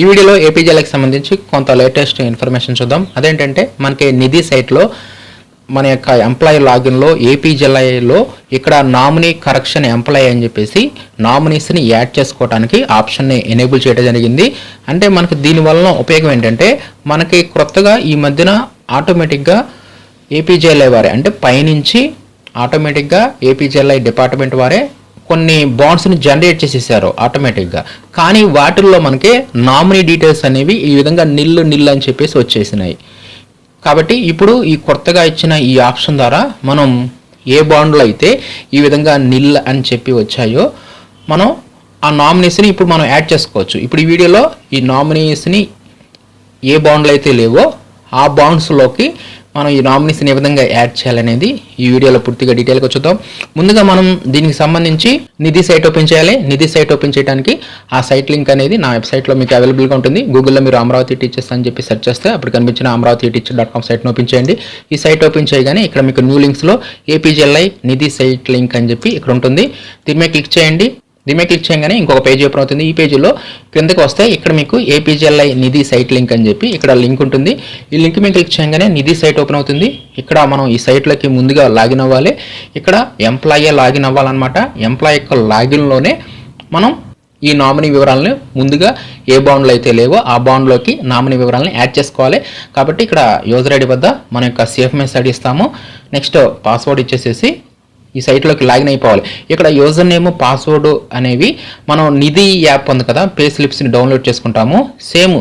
ఈ వీడియోలో ఏపీజేలకు సంబంధించి కొంత లేటెస్ట్ ఇన్ఫర్మేషన్ చూద్దాం. అదేంటంటే మనకి నిధి సైట్లో మన యొక్క ఎంప్లాయీ లాగిన్లో ఏపీజీఐలో ఇక్కడ నామినీ కరెక్షన్ ఎంప్లాయీ అని చెప్పేసి నామినీస్ని యాడ్ చేసుకోవడానికి ఆప్షన్ని ఎనేబుల్ చేయడం జరిగింది. అంటే మనకి దీనివల్ల ఉపయోగం ఏంటంటే మనకి క్రొత్తగా ఈ మధ్యన ఆటోమేటిక్గా ఏపీజీఎల్ఐ వారే. అంటే పైనుంచి ఆటోమేటిక్గా ఏపీజీఎల్ఐ డిపార్ట్మెంట్ వారే కొన్ని బాండ్స్ని జనరేట్ చేసేసారు ఆటోమేటిక్గా కానీ వాటిల్లో మనకి నామినీ డీటెయిల్స్ అనేవి ఈ విధంగా నిల్లు నిల్లు అని చెప్పేసి వచ్చేసినాయి. కాబట్టి ఇప్పుడు ఈ కొత్తగా ఇచ్చిన ఈ ఆప్షన్ ద్వారా మనం ఏ బాండ్లు అయితే ఈ విధంగా నిల్ అని చెప్పి వచ్చాయో మనం ఆ నామినీస్ని ఇప్పుడు మనం యాడ్ చేసుకోవచ్చు. ఇప్పుడు ఈ వీడియోలో ఈ నామినీస్ని ఏ బాండ్లు అయితే లేవో ఆ బాండ్స్లోకి మనం ఈ నామినీస్ని ఏ విధంగా యాడ్ చేయాలనేది ఈ వీడియోలో పూర్తిగా డీటెయిల్గా చూద్దాం. ముందుగా మనం దీనికి సంబంధించి నిధి సైట్ ఓపెన్ చేయాలి. నిధి సైట్ ఓపెన్ చేయడానికి ఆ సైట్ లింక్ అనేది నా వెబ్సైట్లో మీకు అవైలబుల్గా ఉంటుంది. గూగుల్లో మీరు అమరావతి టీచర్స్ అని చెప్పి సెర్చ్ చేస్తే అప్పుడు కనిపించిన అమరావతి టీచర్ డాట్ కామ్ సైట్ని ఓపెన్ చేయండి. ఈ సైట్ ఓపెన్ చేయగానే ఇక్కడ మీకు న్యూ లింక్స్లో ఏపీజీఎల్ఐ నిధి సైట్ లింక్ అని చెప్పి ఇక్కడ ఉంటుంది. దీని మీద క్లిక్ చేయండి. దీని మీద క్లిక్ చేయగానే ఇంకొక పేజ్ ఓపెన్ అవుతుంది. ఈ పేజీలో కిందకి వస్తే ఇక్కడ మీకు ఏపీజీఎల్ఐ నిధి సైట్ లింక్ అని చెప్పి ఇక్కడ లింక్ ఉంటుంది. ఈ లింక్ మీద క్లిక్ చేయగానే నిధి సైట్ ఓపెన్ అవుతుంది. ఇక్కడ మనం ఈ సైట్లోకి ముందుగా లాగిన్ అవ్వాలి. ఇక్కడ ఎంప్లాయీ లాగిన్ అవ్వాలన్నమాట. ఎంప్లాయీ యొక్క లాగిన్లోనే మనం ఈ నామినీ వివరాలను ముందుగా ఏ బాండ్లు అయితే లేవో ఆ బాండ్లోకి నామినీ వివరాలను యాడ్ చేసుకోవాలి. కాబట్టి ఇక్కడ యూజర్ ఐడి వద్ద మన యొక్క సేఫ్మెంట్ ఐడి ఇస్తాము. నెక్స్ట్ పాస్వర్డ్ ఇచ్చేసేసి ఈ సైట్లోకి లాగిన్ అయిపోవాలి. ఇక్కడ యూజర్ నేమ్ పాస్వర్డ్ అనేవి మనం నిధి యాప్ ఉంది కదా పే స్లిప్స్ని డౌన్లోడ్ చేసుకుంటాము. సేమ్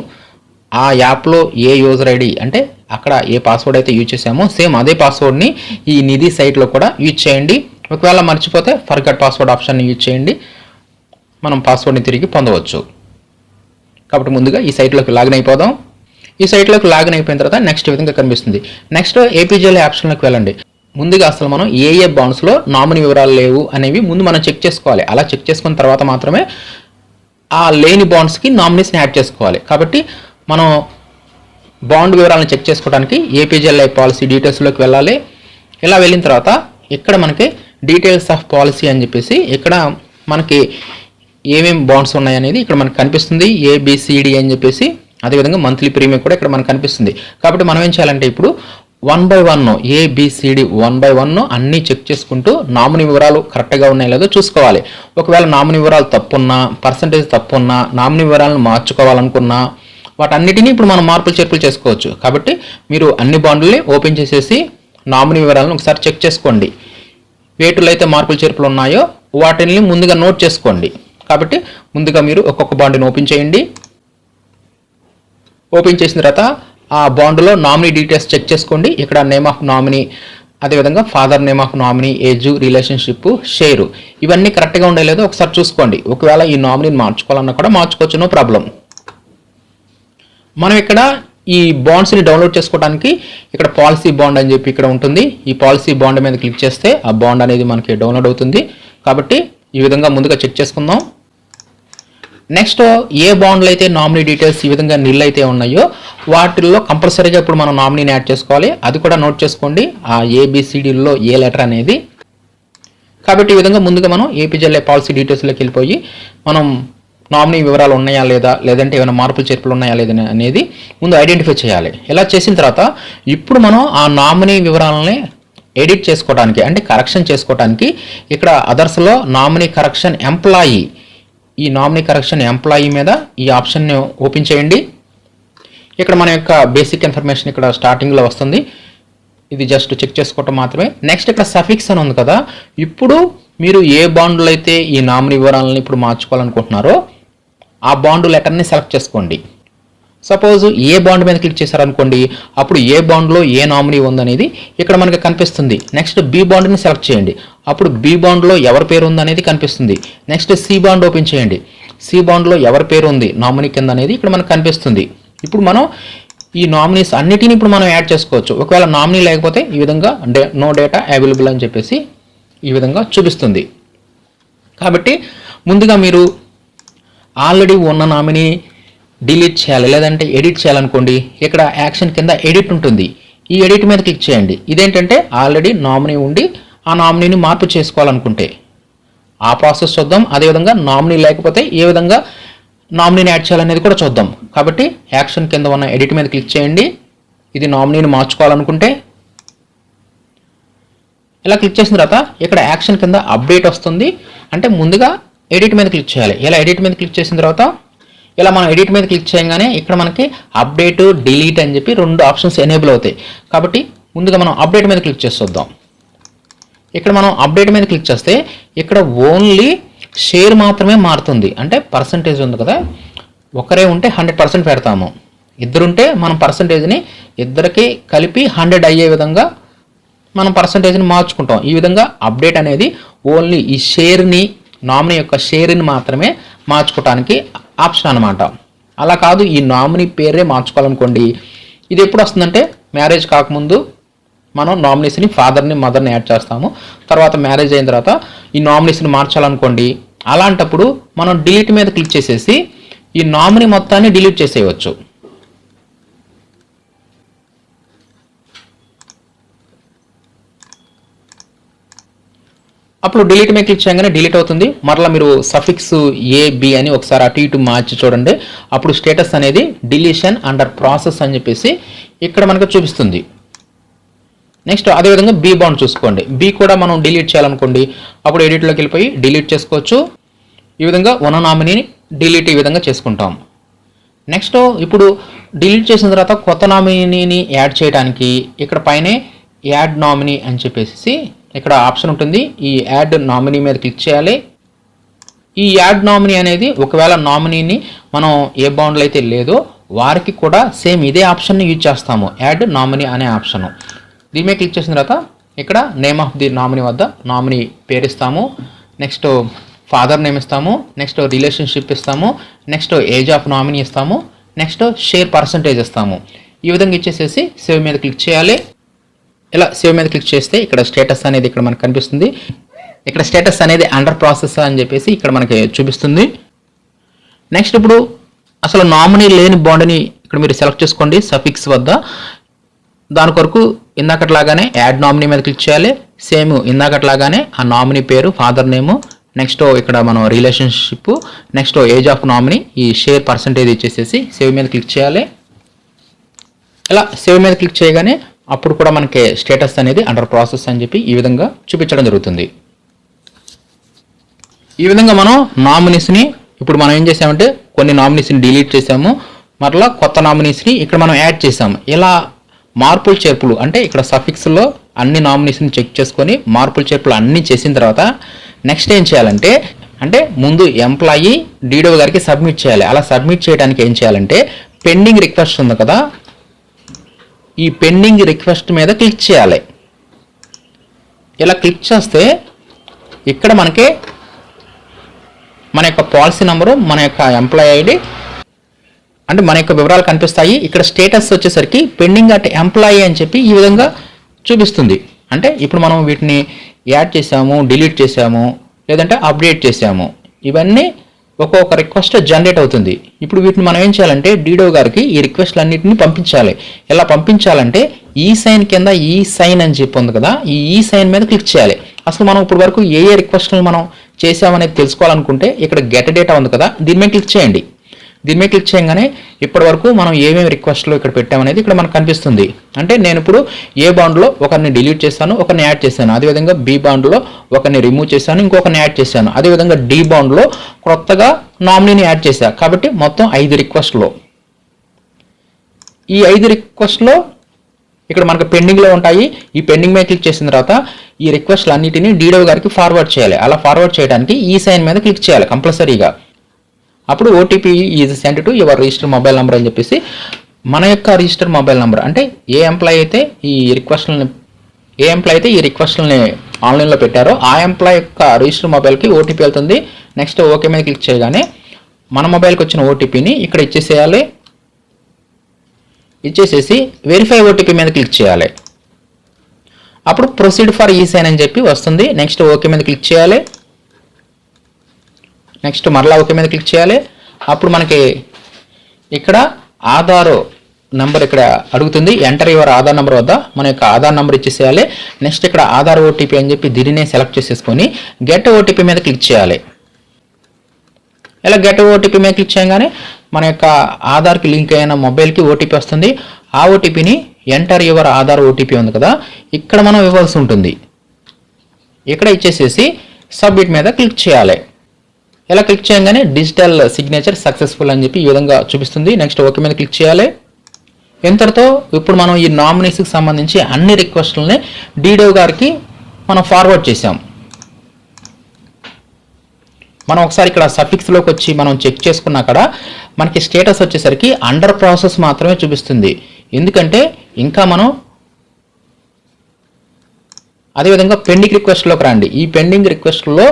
ఆ యాప్లో ఏ యూజర్ ఐడి అంటే అక్కడ ఏ పాస్వర్డ్ అయితే యూజ్ చేసామో సేమ్ అదే పాస్వర్డ్ని ఈ నిధి సైట్లో కూడా యూజ్ చేయండి. ఒకవేళ మర్చిపోతే ఫర్గట్ పాస్వర్డ్ ఆప్షన్ యూజ్ చేయండి. మనం పాస్వర్డ్ని తిరిగి పొందవచ్చు. కాబట్టి ముందుగా ఈ సైట్లోకి లాగిన్ అయిపోదాం. ఈ సైట్లోకి లాగిన్ అయిపోయిన తర్వాత నెక్స్ట్ విధంగా కనిపిస్తుంది. నెక్స్ట్ ఏపీజీఎల్ ఆప్షన్లోకి వెళ్ళండి. ముందుగా అసలు మనం ఏ ఏ బాండ్స్లో నామినీ వివరాలు లేవు అనేవి ముందు మనం చెక్ చేసుకోవాలి. అలా చెక్ చేసుకున్న తర్వాత మాత్రమే ఆ లేని బాండ్స్కి నామినీస్ని యాడ్ చేసుకోవాలి. కాబట్టి మనం బాండ్ వివరాలను చెక్ చేసుకోవడానికి ఏపీజీఎల్ఐ పాలసీ డీటెయిల్స్లోకి వెళ్ళాలి? ఇలా వెళ్ళిన తర్వాత ఇక్కడ మనకి డీటెయిల్స్ ఆఫ్ పాలసీ అని చెప్పేసి ఇక్కడ మనకి ఏమేమి బాండ్స్ ఉన్నాయి అనేది ఇక్కడ మనకు కనిపిస్తుంది. ఏబిసిడి అని చెప్పేసి అదేవిధంగా మంత్లీ ప్రీమియం కూడా ఇక్కడ మనకు కనిపిస్తుంది. కాబట్టి మనం ఏం చేయాలంటే ఇప్పుడు one by one A B C D one by one అన్నీ చెక్ చేసుకుంటూ నామినీ వివరాలు కరెక్ట్గా ఉన్నాయో లేదో చూసుకోవాలి. ఒకవేళ నామినీ వివరాలు తప్పున్నా పర్సంటేజ్ తప్పున్నా నామినీ వివరాలను మార్చుకోవాలనుకున్నా వాటన్నిటిని ఇప్పుడు మనం మార్పులు చేర్పులు చేసుకోవచ్చు. కాబట్టి మీరు అన్ని బాండ్లని ఓపెన్ చేసేసి నామినీ వివరాలను ఒకసారి చెక్ చేసుకోండి. వేటులో అయితే మార్పులు చేర్పులు ఉన్నాయో వాటిని ముందుగా నోట్ చేసుకోండి. కాబట్టి ముందుగా మీరు ఒక్కొక్క బాండ్ని ఓపెన్ చేయండి. ఓపెన్ చేసిన తర్వాత ఆ బాండ్లో నామినీ డీటెయిల్స్ చెక్ చేసుకోండి. ఇక్కడ నేమ్ ఆఫ్ నామినీ అదేవిధంగా father name of nominee age relationship share. ఇవన్నీ కరెక్ట్గా ఉండే లేదో ఒకసారి చూసుకోండి. ఒకవేళ ఈ నామినీని మార్చుకోవాలన్నా కూడా మార్చుకోవచ్చు. No problem. మనం ఇక్కడ ఈ బాండ్స్ని డౌన్లోడ్ చేసుకోవడానికి ఇక్కడ పాలసీ బాండ్ అని చెప్పి ఇక్కడ ఉంటుంది. ఈ పాలసీ బాండ్ మీద క్లిక్ చేస్తే ఆ బాండ్ అనేది మనకి డౌన్లోడ్ అవుతుంది. కాబట్టి ఈ విధంగా ముందుగా చెక్ చేసుకుందాం. నెక్స్ట్ ఏ బాండ్లు అయితే నామినీ డీటెయిల్స్ ఈ విధంగా నిల్ అయితే ఉన్నాయో వాటిల్లో కంపల్సరీగా ఇప్పుడు మనం నామినీని యాడ్ చేసుకోవాలి. అది కూడా నోట్ చేసుకోండి. ఆ ఏబిసిడిల్లో ఏ లెటర్ అనేది. కాబట్టి ఈ విధంగా ముందుగా మనం ఏపీజెల్ఏ పాలసీ డీటెయిల్స్లోకి వెళ్ళిపోయి మనం నామినీ వివరాలు ఉన్నాయా లేదా లేదంటే ఏమైనా మార్పులు చేర్పులు ఉన్నాయా లేదా అనేది ముందు ఐడెంటిఫై చేయాలి. ఇలా చేసిన తర్వాత ఇప్పుడు మనం ఆ నామినీ వివరాలని ఎడిట్ చేసుకోవడానికి అంటే కరెక్షన్ చేసుకోవడానికి ఇక్కడ అదర్స్లో నామినీ కరెక్షన్ ఎంప్లాయీ ఈ నామినీ కరెక్షన్ ఎంప్లాయీ మీద ఈ ఆప్షన్ని ఓపెన్ చేయండి. ఇక్కడ మన యొక్క బేసిక్ ఇన్ఫర్మేషన్ ఇక్కడ స్టార్టింగ్లో వస్తుంది. ఇది జస్ట్ చెక్ చేసుకోవటం మాత్రమే. నెక్స్ట్ ఇక్కడ సఫిక్స్ అని ఉంది కదా. ఇప్పుడు మీరు ఏ బాండ్లు అయితే ఈ నామినీ వివరాలను ఇప్పుడు మార్చుకోవాలనుకుంటున్నారో ఆ బాండు లెటర్ని సెలెక్ట్ చేసుకోండి. సపోజ్ ఏ బాండ్ మీద క్లిక్ చేశారనుకోండి అప్పుడు ఏ బాండ్లో ఏ నామినీ ఉందనేది ఇక్కడ మనకి కనిపిస్తుంది. నెక్స్ట్ బి బాండ్ని సెలెక్ట్ చేయండి. అప్పుడు బి బాండ్లో ఎవరి పేరు ఉందనేది కనిపిస్తుంది. నెక్స్ట్ సి బాండ్ ఓపెన్ చేయండి. సి బాండ్లో ఎవరి పేరు ఉంది నామినీ కింద అనేది ఇక్కడ మనకు కనిపిస్తుంది. ఇప్పుడు మనం ఈ నామినీస్ అన్నిటిని ఇప్పుడు మనం యాడ్ చేసుకోవచ్చు. ఒకవేళ నామినీ లేకపోతే ఈ విధంగా డే నో డేటా అవైలబుల్ అని చెప్పేసి ఈ విధంగా చూపిస్తుంది. కాబట్టి ముందుగా మీరు ఆల్రెడీ ఉన్న నామినీ డిలీట్ చేయాలి లేదంటే ఎడిట్ చేయాలనుకోండి ఇక్కడ యాక్షన్ కింద ఎడిట్ ఉంటుంది. ఈ ఎడిట్ మీద క్లిక్ చేయండి. ఇదేంటంటే ఆల్రెడీ నామినీ ఉండి ఆ నామినీని మార్పు చేసుకోవాలనుకుంటే. ఆ ప్రాసెస్ చూద్దాం. అదేవిధంగా నామినీ లేకపోతే ఏ విధంగా నామినీని యాడ్ చేయాలనేది కూడా చూద్దాం. కాబట్టి యాక్షన్ కింద ఉన్న ఎడిట్ మీద క్లిక్ చేయండి. ఇది నామినీని మార్చుకోవాలనుకుంటే. ఇలా క్లిక్ చేసిన తర్వాత ఇక్కడ యాక్షన్ కింద అప్డేట్ వస్తుంది. అంటే ముందుగా ఎడిట్ మీద క్లిక్ చేయాలి. ఇలా ఎడిట్ మీద క్లిక్ చేసిన తర్వాత ఇలా మనం ఎడిట్ మీద క్లిక్ చేయగానే ఇక్కడ మనకి అప్డేట్ డిలీట్ అని చెప్పి రెండు ఆప్షన్స్ ఎనేబుల్ అవుతాయి. కాబట్టి ముందుగా మనం అప్డేట్ మీద క్లిక్ చేసి ఇక్కడ మనం అప్డేట్ మీద క్లిక్ చేస్తే ఇక్కడ ఓన్లీ షేర్ మాత్రమే మారుతుంది. అంటే పర్సంటేజ్ ఉంది కదా. ఒకరే ఉంటే హండ్రెడ్ పర్సెంట్ పెడతాము. ఇద్దరుంటే మనం పర్సంటేజ్ని ఇద్దరికి కలిపి హండ్రెడ్ అయ్యే విధంగా మనం పర్సంటేజ్ని మార్చుకుంటాం. ఈ విధంగా అప్డేట్ అనేది ఓన్లీ ఈ షేర్ని నామినీ యొక్క షేర్ని మాత్రమే మార్చుకోవటానికి ఆప్షన్ అనమాట అలా కాదు ఈ నామినీ పేరే మార్చుకోవాలనుకోండి ఇది ఎప్పుడు వస్తుందంటే మ్యారేజ్ కాకముందు మనం నామినేషన్ని ఫాదర్ని మదర్ని యాడ్ చేస్తాము. తర్వాత మ్యారేజ్ అయిన తర్వాత ఈ నామినేషన్ మార్చాలనుకోండి అలాంటప్పుడు మనం డిలీట్ మీద క్లిక్ చేసేసి ఈ నామినీ మొత్తాన్ని డిలీట్ చేసేయవచ్చు. అప్పుడు డిలీట్ మీద క్లిక్ చేయగానే డిలీట్ అవుతుంది. మరలా మీరు సఫిక్స్ ఏ బి అని ఒకసారి అటు ఇటు మార్చి చూడండి. అప్పుడు స్టేటస్ అనేది డిలీషన్ అండర్ ప్రాసెస్ అని చెప్పేసి ఇక్కడ మనకు చూపిస్తుంది. నెక్స్ట్ అదేవిధంగా బి బాండ్ చూసుకోండి. బి కూడా మనం డిలీట్ చేయాలనుకోండి. అప్పుడు ఎడిట్లోకి వెళ్ళిపోయి డిలీట్ చేసుకోవచ్చు. ఈ విధంగా ఉన్న నామినీని డిలీట్ ఈ విధంగా చేసుకుంటాం. నెక్స్ట్ ఇప్పుడు డిలీట్ చేసిన తర్వాత కొత్త నామినీని యాడ్ చేయడానికి ఇక్కడ పైనే యాడ్ నామినీ అని చెప్పేసి ఇక్కడ ఆప్షన్ ఉంటుంది. ఈ యాడ్ నామినీ మీద క్లిక్ చేయాలి. ఈ యాడ్ నామినీ అనేది ఒకవేళ నామినీని మనం ఏ బౌండ్లో అయితే లేదో వారికి కూడా సేమ్ ఇదే ఆప్షన్ని యూజ్ చేస్తాము. యాడ్ నామినీ అనే ఆప్షన్. దీని మీద క్లిక్ చేసిన తర్వాత ఇక్కడ నేమ్ ఆఫ్ ది నామినీ వద్ద నామినీ పేరు ఇస్తాము నెక్స్ట్ ఫాదర్ నేమ్ ఇస్తాము. నెక్స్ట్ రిలేషన్షిప్ ఇస్తాము. నెక్స్ట్ ఏజ్ ఆఫ్ నామినీ ఇస్తాము. నెక్స్ట్ షేర్ పర్సంటేజ్ ఇస్తాము. ఈ విధంగా ఇచ్చేసేసి సేవ్ మీద క్లిక్ చేయాలి. ఇలా సేవ్ మీద క్లిక్ చేస్తే ఇక్కడ స్టేటస్ అనేది ఇక్కడ మనకు కనిపిస్తుంది. ఇక్కడ స్టేటస్ అనేది అండర్ ప్రాసెస్ అని చెప్పేసి ఇక్కడ మనకి చూపిస్తుంది. నెక్స్ట్ ఇప్పుడు అసలు నామినీ లేని బాండ్ని ఇక్కడ మీరు సెలెక్ట్ చేసుకోండి సఫిక్స్ వద్ద. దాని కొరకు ఇందాకట్లాగానే యాడ్ నామినీ మీద క్లిక్ చేయాలి. సేమ్ ఇందాకట్లాగానే ఆ నామినీ పేరు ఫాదర్ నేము నెక్స్ట్ ఇక్కడ మనం relationship next age of nominee ఈ షేర్ పర్సంటేజ్ ఇచ్చేసేసి సేవ్ మీద క్లిక్ చేయాలి. ఇలా సేవ్ మీద క్లిక్ చేయగానే అప్పుడు కూడా మనకి స్టేటస్ అనేది అండర్ ప్రాసెస్ అని చెప్పి ఈ విధంగా చూపించడం జరుగుతుంది. ఈ విధంగా మనం నామినీస్ని ఇప్పుడు మనం ఏం చేసామంటే కొన్ని నామినీస్ని డిలీట్ చేసాము. మరలా కొత్త నామినీస్ని ఇక్కడ మనం యాడ్ చేసాము. ఇలా మార్పులు చేర్పులు అంటే ఇక్కడ సఫిక్స్లో అన్ని నామినీస్ని చెక్ చేసుకొని మార్పులు చేర్పులు అన్నీ చేసిన తర్వాత నెక్స్ట్ ఏం చేయాలంటే అంటే ముందు ఎంప్లాయీ డీడో గారికి సబ్మిట్ చేయాలి. అలా సబ్మిట్ చేయడానికి ఏం చేయాలంటే పెండింగ్ రిక్వెస్ట్ ఉంది కదా ఈ పెండింగ్ రిక్వెస్ట్ మీద క్లిక్ చేయాలి. ఇలా క్లిక్ చేస్తే ఇక్కడ మనకి మన యొక్క పాలసీ నెంబరు మన యొక్క ఎంప్లాయీ ఐడి అంటే మన యొక్క వివరాలు కనిపిస్తాయి. ఇక్కడ స్టేటస్ వచ్చేసరికి పెండింగ్ అట్ ఎంప్లాయీ అని చెప్పి ఈ విధంగా చూపిస్తుంది. అంటే ఇప్పుడు మనం వీటిని యాడ్ చేసాము డిలీట్ చేసాము లేదంటే అప్డేట్ చేసాము. ఇవన్నీ ఒక్కొక్క రిక్వెస్ట్ జనరేట్ అవుతుంది. ఇప్పుడు వీటిని మనం ఏం చేయాలంటే డీడో గారికి ఈ రిక్వెస్ట్లు అన్నింటిని పంపించాలి. ఎలా పంపించాలంటే ఈ సైన్ కింద ఈ సైన్ అని చెప్పి ఉంది కదా ఈ ఈ సైన్ మీద క్లిక్ చేయాలి. అసలు మనం ఇప్పుడు వరకు ఏ ఏ రిక్వెస్ట్లను మనం చేసామనేది తెలుసుకోవాలనుకుంటే ఇక్కడ గెట్ డేటా ఉంది కదా దీని మీద క్లిక్ చేయండి. దీని మీద క్లిక్ చేయగానే ఇప్పటి వరకు మనం ఏమేమి రిక్వెస్ట్లు ఇక్కడ పెట్టామనేది ఇక్కడ మనకు కనిపిస్తుంది. అంటే నేను ఇప్పుడు ఏ బాండ్లో ఒకరిని డిలీట్ చేశాను ఒకరిని యాడ్ చేశాను. అదేవిధంగా బి బాండ్లో ఒకరిని రిమూవ్ చేశాను ఇంకొకరిని యాడ్ చేశాను. అదేవిధంగా డి బాండ్లో కొత్తగా నామినీని యాడ్ చేశాను కాబట్టి మొత్తం ఐదు రిక్వెస్ట్లో ఈ ఐదు రిక్వెస్ట్లో ఇక్కడ మనకు పెండింగ్లో ఉంటాయి. ఈ పెండింగ్ మీద క్లిక్ చేసిన తర్వాత ఈ రిక్వెస్ట్లు అన్నిటిని డీడో గారికి ఫార్వర్డ్ చేయాలి. అలా ఫార్వర్డ్ చేయడానికి ఈ సైన్ మీద క్లిక్ చేయాలి కంపల్సరీగా అప్పుడు OTP is send to your register mobile number అని చెప్పేసి మన యొక్క రిజిస్టర్ మొబైల్ నెంబర్ అంటే ఏ ఎంప్లాయీ అయితే ఈ రిక్వెస్ట్లని ఏ ఎంప్లాయ్ అయితే ఈ రిక్వెస్ట్లని ఆన్లైన్లో పెట్టారో ఆ ఎంప్లాయ్ యొక్క రిజిస్టర్ మొబైల్కి ఓటీపీ వెళ్తుంది. నెక్స్ట్ ఓకే మీద క్లిక్ చేయగానే మన మొబైల్కి వచ్చిన ఓటీపీని ఇక్కడ ఇచ్చేసేయాలి. ఇచ్చేసేసి వెరిఫై ఓటీపీ మీద క్లిక్ చేయాలి. అప్పుడు ప్రొసీడ్ ఫర్ ఈ సైన్ అని చెప్పి వస్తుంది. నెక్స్ట్ ఓకే మీద క్లిక్ చేయాలి. నెక్స్ట్ మరలా ఓకే మీద క్లిక్ చేయాలి. అప్పుడు మనకి ఇక్కడ ఆధారు నెంబర్ ఇక్కడ అడుగుతుంది. ఎంటర్ యువర్ ఆధార్ నెంబర్ వద్ద మన యొక్క ఆధార్ నెంబర్ ఇచ్చేసేయాలి. నెక్స్ట్ ఇక్కడ ఆధార్ ఓటీపీ అని చెప్పి దీనినే సెలెక్ట్ చేసేసుకొని గెట్ ఓటీపీ మీద క్లిక్ చేయాలి. ఇలా గెట్ ఓటీపీ మీద క్లిక్ చేయగానే మన యొక్క ఆధార్కి లింక్ అయిన మొబైల్కి ఓటీపీ వస్తుంది. ఆ ఓటీపీని ఎంటర్ యువర్ ఆధార్ ఓటీపీ ఉంది కదా. ఇక్కడ మనం ఇవ్వాల్సి ఉంటుంది. ఇక్కడ ఇచ్చేసేసి సబ్మిట్ మీద క్లిక్ చేయాలి. ఇలా క్లిక్ చేయగానే డిజిటల్ సిగ్నేచర్ సక్సెస్ఫుల్ అని చెప్పి ఈ విధంగా చూపిస్తుంది. నెక్స్ట్ ఓకే మీద క్లిక్ చేయాలి. ఇంతటితో ఇప్పుడు మనం ఈ నామినీస్కి సంబంధించి అన్ని రిక్వెస్ట్లని డీడో గారికి మనం ఫార్వర్డ్ చేసాం మనం ఒకసారి ఇక్కడ సఫిక్స్లోకి వచ్చి మనం చెక్ చేసుకున్న అక్కడ మనకి స్టేటస్ వచ్చేసరికి అండర్ ప్రాసెస్ మాత్రమే చూపిస్తుంది. ఎందుకంటే ఇంకా మనం అదేవిధంగా పెండింగ్ రిక్వెస్ట్లోకి రండి. ఈ పెండింగ్ రిక్వెస్ట్లో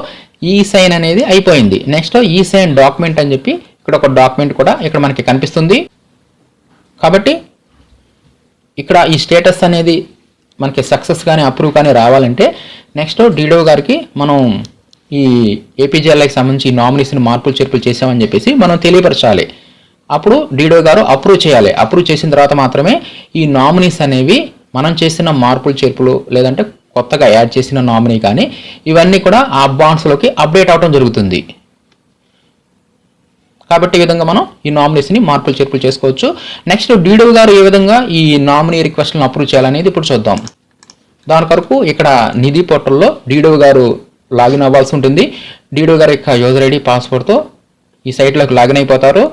ఈ సైన్ అనేది అయిపోయింది. నెక్స్ట్ ఈ సైన్ డాక్యుమెంట్ అని చెప్పి ఇక్కడ ఒక డాక్యుమెంట్ కూడా ఇక్కడ మనకి కనిపిస్తుంది. కాబట్టి ఇక్కడ ఈ స్టేటస్ అనేది మనకి సక్సెస్ కానీ అప్రూవ్ కానీ రావాలంటే నెక్స్ట్ డీడో గారికి మనం ఈ ఏపీజేఎల్ఐకి సంబంధించి నామినేషన్ మార్పులు చేర్పులు చేసామని చెప్పేసి మనం తెలియపరచాలి. అప్పుడు డీడో గారు అప్రూవ్ చేయాలి. అప్రూవ్ చేసిన తర్వాత మాత్రమే ఈ నామినీస్ అనేవి మనం చేసిన మార్పులు చేర్పులు లేదంటే కొత్తగా యాడ్ చేసిన నామినీ కానీ ఇవన్నీ కూడా ఆ బాండ్స్లోకి అప్డేట్ అవడం జరుగుతుంది. కాబట్టి ఈ విధంగా మనం ఈ నామినీస్ని మార్పులు చేర్పులు చేసుకోవచ్చు. నెక్స్ట్ డీడో గారు ఏ విధంగా ఈ నామినీ రిక్వెస్ట్లను అప్రూవ్ చేయాలనేది ఇప్పుడు చూద్దాం. దాని కొరకు ఇక్కడ నిధి పోర్టల్లో డీడో గారు లాగిన్ అవ్వాల్సి ఉంటుంది. డీడో గారి యొక్క యూజర్ ఐడి పాస్వర్డ్తో ఈ సైట్లోకి లాగిన్ అయిపోతారు.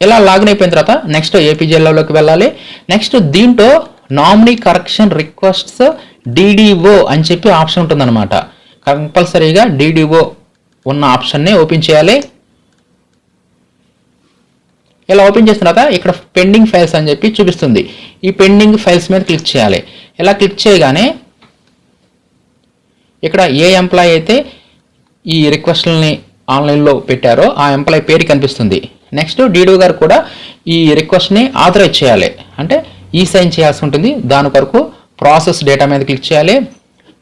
ఇలా లాగిన్ అయిపోయిన తర్వాత నెక్స్ట్ ఏపీజీఎల్లోకి వెళ్ళాలి. నెక్స్ట్ దీంట్లో నామినీ కరెక్షన్ రిక్వెస్ట్స్ డీడీఓ అని చెప్పి ఆప్షన్ ఉంటుందన్నమాట. కంపల్సరీగా డీడీఓ ఉన్న ఆప్షన్ని ఓపెన్ చేయాలి. ఇలా ఓపెన్ చేసిన తర్వాత ఇక్కడ పెండింగ్ ఫైల్స్ అని చెప్పి చూపిస్తుంది. ఈ పెండింగ్ ఫైల్స్ మీద క్లిక్ చేయాలి. ఇలా క్లిక్ చేయగానే ఇక్కడ ఏ ఎంప్లాయ్ అయితే ఈ రిక్వెస్ట్లని ఆన్లైన్లో పెట్టారో ఆ ఎంప్లాయ్ పేరు కనిపిస్తుంది. నెక్స్ట్ డీడో గారు కూడా ఈ రిక్వెస్ట్ని ఆథరైజ్ చేయాలి. అంటే ఈ సైన్ చేయాల్సి ఉంటుంది. దాని కొరకు ప్రాసెస్ డేటా మీద క్లిక్ చేయాలి.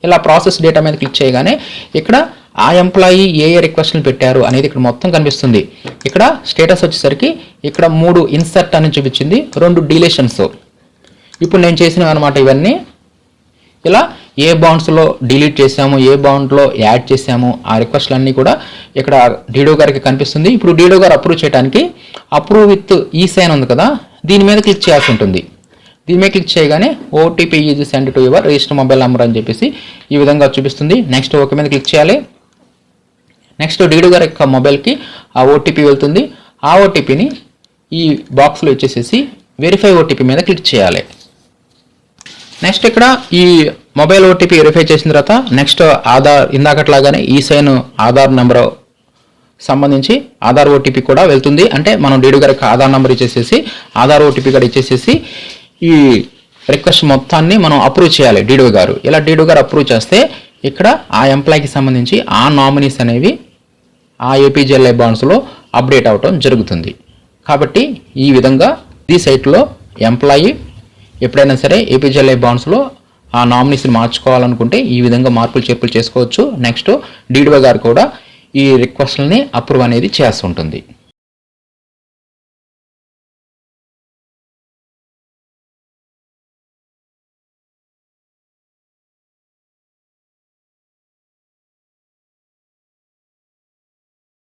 ఇలా ప్రాసెస్ డేటా మీద క్లిక్ చేయగానే ఇక్కడ ఆ ఎంప్లాయీ ఏ ఏ రిక్వెస్ట్లు పెట్టారు అనేది ఇక్కడ మొత్తం కనిపిస్తుంది. ఇక్కడ స్టేటస్ వచ్చేసరికి ఇక్కడ మూడు ఇన్సర్ట్ అని చూపించింది రెండు డిలేషన్స్. ఇప్పుడు నేను చేసినవి అనమాట ఇవన్నీ. ఇలా ఏ బాండ్స్లో డిలీట్ చేసాము ఏ బౌండ్లో యాడ్ చేసాము ఆ రిక్వెస్ట్లన్నీ కూడా ఇక్కడ డీడో గారికి కనిపిస్తుంది. ఇప్పుడు డీడో గారు అప్రూవ్ చేయడానికి అప్రూవ్ విత్ ఈ సైన్ ఉంది కదా దీని మీద క్లిక్ చేయాల్సి ఉంటుంది. దీని క్లిక్ చేయగానే OTP is send to your register mobile number అని చెప్పేసి ఈ విధంగా చూపిస్తుంది. నెక్స్ట్ ఓకే మీద క్లిక్ చేయాలి. నెక్స్ట్ డీడు గారి యొక్క మొబైల్కి ఆ ఓటీపీ వెళ్తుంది. ఆ ఓటీపీని ఈ బాక్స్లో ఇచ్చేసేసి వెరిఫై ఓటీపీ మీద క్లిక్ చేయాలి. నెక్స్ట్ ఇక్కడ ఈ మొబైల్ ఓటీపీ వెరిఫై చేసిన తర్వాత నెక్స్ట్ ఆధార్ ఇందాకట్లాగానే ఈ సైన్ ఆధార్ నెంబర్ సంబంధించి ఆధార్ ఓటీపీ కూడా వెళ్తుంది. అంటే మనం డీడు గారికి ఆధార్ నెంబర్ ఇచ్చేసేసి ఆధార్ ఓటీపీ కూడా ఇచ్చేసేసి ఈ రిక్వెస్ట్ మొత్తాన్ని మనం అప్రూవ్ చేయాలి డీడో గారు. ఇలా డీడో గారు అప్రూవ్ చేస్తే ఇక్కడ ఆ ఎంప్లాయ్కి సంబంధించి ఆ నామినీస్ అనేవి ఆ ఏపీజీఎల్ఐ బాండ్స్లో అప్డేట్ అవటం జరుగుతుంది. కాబట్టి ఈ విధంగా ఈ సైట్లో ఎంప్లాయీ ఎప్పుడైనా సరే ఏపీజీఎల్ఐ బాండ్స్లో ఆ నామినీస్ని మార్చుకోవాలనుకుంటే ఈ విధంగా మార్పులు చేర్పులు చేసుకోవచ్చు. నెక్స్ట్ డీడీఓ గారు కూడా ఈ రిక్వెస్ట్లని అప్రూవ్ అనేది చేస్తుంటుంది.